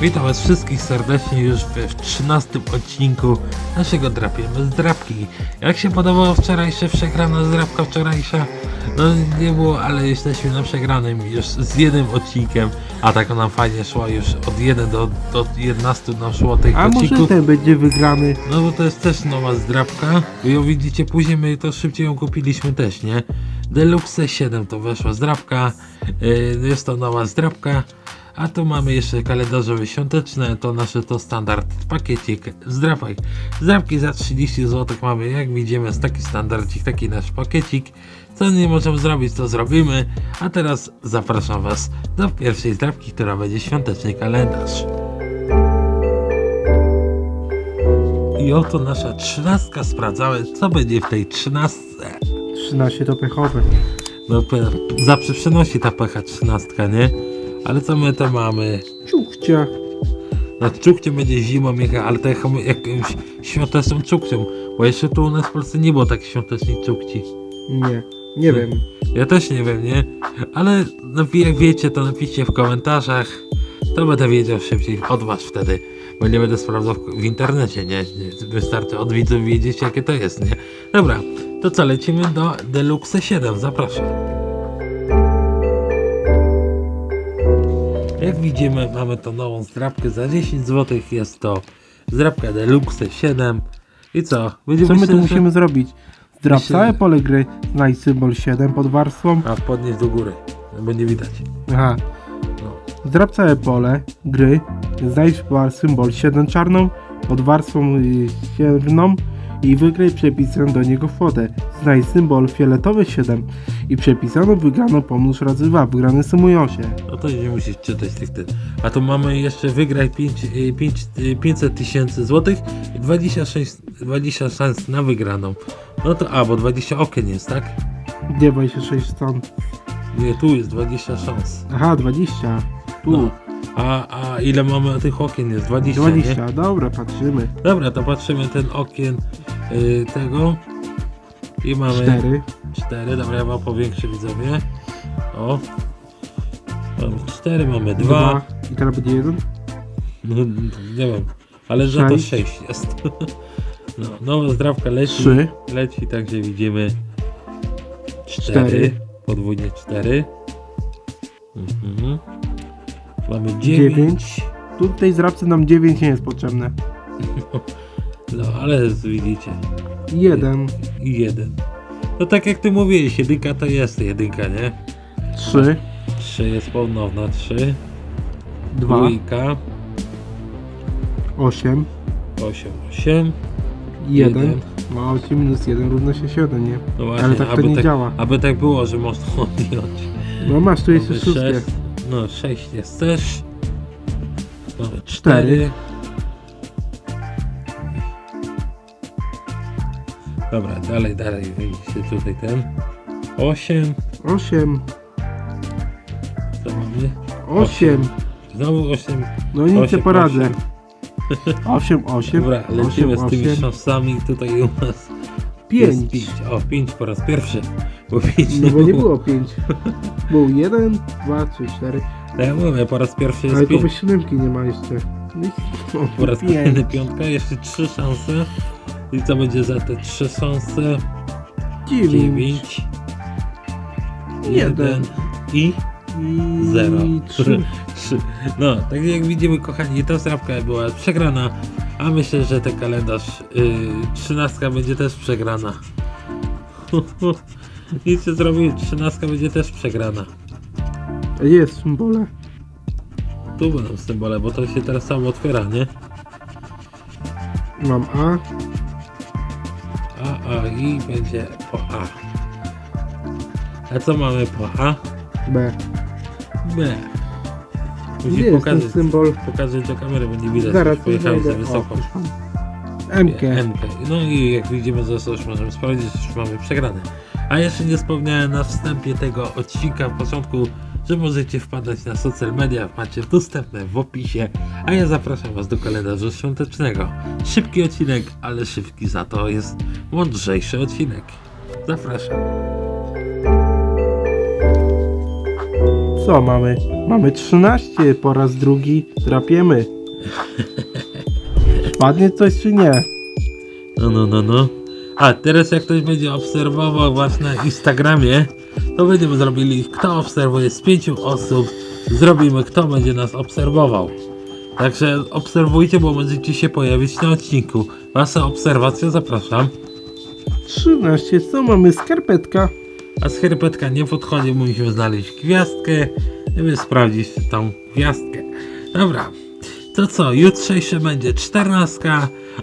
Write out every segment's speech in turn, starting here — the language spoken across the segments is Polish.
Witam was wszystkich serdecznie już w 13 odcinku naszego Drapiemy z Drapki. Jak się podobało wczorajsze przegrana zdrapka wczorajsza? No nie było, ale jesteśmy na przegranym już z jednym odcinkiem, a tak nam fajnie szło już od 1 do, do 11 nam szło tych A może odcinków. ten będzie wygrany? No bo to jest też nowa zdrapka. Wy ją widzicie później, my to szybciej ją kupiliśmy też, nie? Deluxe 7 to weszła zdrapka. Yy, jest to nowa zdrapka. A tu mamy jeszcze kalendarzowe świąteczne, to nasze to standard pakiecik zdrapek. Zdrapki za 30 zł mamy, jak widzimy, jest taki standardzik, taki nasz pakiecik. Co nie możemy zrobić, to zrobimy. A teraz zapraszam Was do pierwszej zdrapki, która będzie świąteczny kalendarz. I oto nasza trzynastka sprawdzamy, co będzie w tej trzynastce. 13 to pechowe. No pe- zawsze przynosi ta pecha trzynastka, nie? Ale co my to mamy? Ciuchcia. Na czukcie będzie zimą jaka, ale to jak- jakimś świąteczną czukcią. Bo jeszcze tu u nas w Polsce nie było tak świątecznej czukci. Nie, nie wiem. Ja też nie wiem, nie? Ale no, jak wiecie, to napiszcie w komentarzach. To będę wiedział szybciej od was wtedy. Bo nie będę sprawdzał w, w internecie, nie? Nie, Wystarczy od widzów wiedzieć, jakie to jest, nie? Dobra, to co, lecimy do Deluxe 7. Zapraszam. Jak widzimy, mamy tą nową zdrabkę za 10 zł. Jest to zdrabka Deluxe 7. I co? Będziemy Co my tu że- musimy zrobić? Zdrap Myślę, całe pole gry, znajdź symbol 7 pod warstwą. A, podnieść do góry, bo nie widać. Aha. No. Zdrap całe pole gry, znajdź symbol 7 czarną pod warstwą y, sierną i wygraj przepisaną do niego kwotę. Znajdź symbol fioletowy 7 i przepisaną wygraną pomnóż razy 2. Wygrane sumują się. No to nie musisz czytać tych ten. A tu mamy jeszcze wygraj 5, 5, 500 tysięcy złotych i 26, 20 szans na wygraną. No to, a, bo 20 okien jest, tak? Gdzie 26 stąd? Nie, tu jest 20 szans. Aha, 20. Tu. No. A, a ile mamy tych okien jest? 20, 20. nie? Dobra, patrzymy. Dobra, to patrzymy ten okien y, tego. I mamy 4. 4. Dobra, ja wam powiększę widzowie. O. Mamy 4, mamy 2. 2. I teraz będzie 1. No, nie wiem, ale że to Sześć. 6 jest. No, nowa zdrawka leci. Trzy. Leci, także widzimy 4. Cztery. Podwójnie 4. Mhm. Mamy 9. Dziewięć. Tu w tej zrabce nam 9 nie jest potrzebne. No, ale widzicie. 1. I 1. No tak jak ty mówiłeś, jedynka to jest jedynka, nie? 3. 3 jest ponowna 3. 2. Dwójka. 8. 8, 8. 1. Ma 8 minus 1 równa się 7, nie? No właśnie, Ale tak to nie tak, działa. Aby tak było, że można odjąć. No masz, tu jest Mamy jeszcze szóstkę. sześć, No 6 jest też. Mamy Cztery. 4. Dobra, dalej, dalej. Widzicie tutaj ten. 8. 8. Co mamy? 8. Znowu 8. No nic nie Osiem, poradzę. 8, 8. Dobra, lecimy 8, z tymi 8. szansami. Tutaj u nas 5. jest 5. O, 5 po raz pierwszy. Bo 5 No bo nie było 5. Był 1, 2, 3, 4. No Ja mówię, po raz pierwszy Ale jest to 5. siódemki nie ma jeszcze. No Po raz pięć. kolejny piątka, jeszcze 3 szanse. I co będzie za te 3 szanse? 9. 9, 1 i I 0. 3. No, tak jak widzimy, kochani, ta zdrabka była przegrana, a myślę, że ten kalendarz yy, 13 będzie też przegrana. Nic nie zrobił, 13 będzie też przegrana. Jest symbole? Tu będą symbole, bo to się teraz samo otwiera, nie? Mam A. A, A i będzie po A. A co mamy po A? B. B. Gdzie Musisz jest ten pokazać, symbol? pokazać do kamery, bo nie widać, Zaraz już pojechałeś za znajdę. wysoko. O, MK. MK. No i jak widzimy, że już możemy sprawdzić, już mamy przegrane. A jeszcze nie wspomniałem na wstępie tego odcinka w początku, że możecie wpadać na social media, macie dostępne w opisie, a ja zapraszam Was do kalendarza świątecznego. Szybki odcinek, ale szybki za to jest mądrzejszy odcinek. Zapraszam. Co mamy? Mamy 13, po raz drugi drapiemy. Padnie coś czy nie? No, no, no, no. A teraz jak ktoś będzie obserwował was na Instagramie, to będziemy zrobili, kto obserwuje z pięciu osób, zrobimy, kto będzie nas obserwował. Także obserwujcie, bo będziecie się pojawić na odcinku. Wasza obserwacja zapraszam. 13, co mamy? Skarpetka. A z herbetka nie podchodzi, musimy znaleźć gwiazdkę, żeby sprawdzić tą gwiazdkę. Dobra, to co, jutrzejsze będzie 14,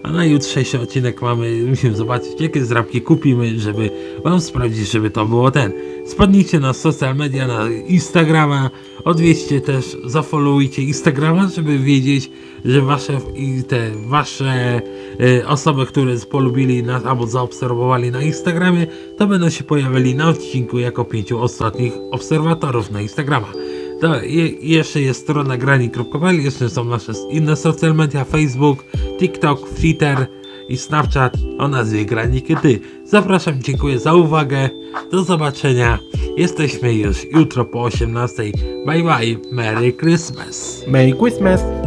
a na jutrzejszy odcinek mamy, musimy zobaczyć jakie zdrabki kupimy, żeby wam sprawdzić, żeby to było ten. Spadnijcie na social media, na Instagrama, odwiedźcie też, zafollowujcie Instagrama, żeby wiedzieć, że wasze i te wasze e, osoby, które polubili nas albo zaobserwowali na Instagramie, to będą się pojawiali na odcinku jako pięciu ostatnich obserwatorów na Instagrama. To je, jeszcze jest strona grani.pl, jeszcze są nasze inne social media, Facebook, TikTok, Twitter i Snapchat o nazwie Graniki Ty. Zapraszam, dziękuję za uwagę, do zobaczenia. Jesteśmy już jutro po 18. Bye bye, Merry Christmas. Merry Christmas.